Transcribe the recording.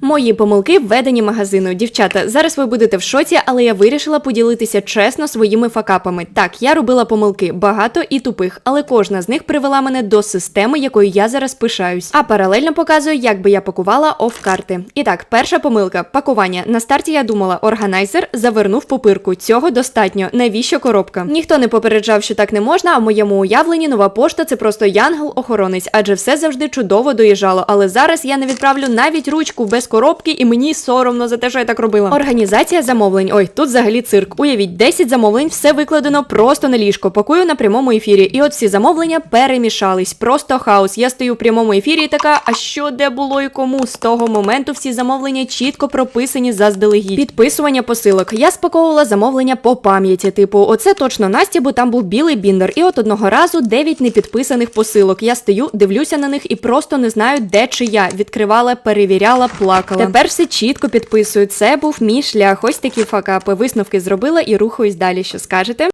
Мої помилки в веденні магазину. Дівчата, зараз ви будете в шоці, але я вирішила поділитися чесно своїми факапами. Так, я робила помилки, багато і тупих, але кожна з них привела мене до системи, якою я зараз пишаюсь. А паралельно показую, як би я пакувала оф-карти. І так, перша помилка пакування. На старті я думала, органайзер завернув пупирку. Цього достатньо. Навіщо коробка? Ніхто не попереджав, що так не можна. А в моєму уявленні нова пошта це просто янгол-охоронець, адже все завжди чудово доїжджало. Але зараз я не відправлю навіть ручку без коробки, і мені соромно за те, що я так робила. Організація замовлень. Ой, тут взагалі цирк. Уявіть, 10 замовлень, все викладено просто на ліжко. Пакую на прямому ефірі. І от всі замовлення перемішались. Просто хаос. Я стою в прямому ефірі і така, а що де було і кому? З того моменту всі замовлення чітко прописані заздалегідь. Підписування посилок. Я спаковувала замовлення по пам'яті. Типу, оце точно Насті, бо там був білий біндер. І от одного разу 9 непідписаних посилок. Я стою, дивлюся на них і просто не знаю, де чи я. Відкривала, перевіряла, плакала. Тепер все чітко підписую. Це був мій шлях. Ось такі факапи. Висновки зробила і рухаюсь далі. Що скажете?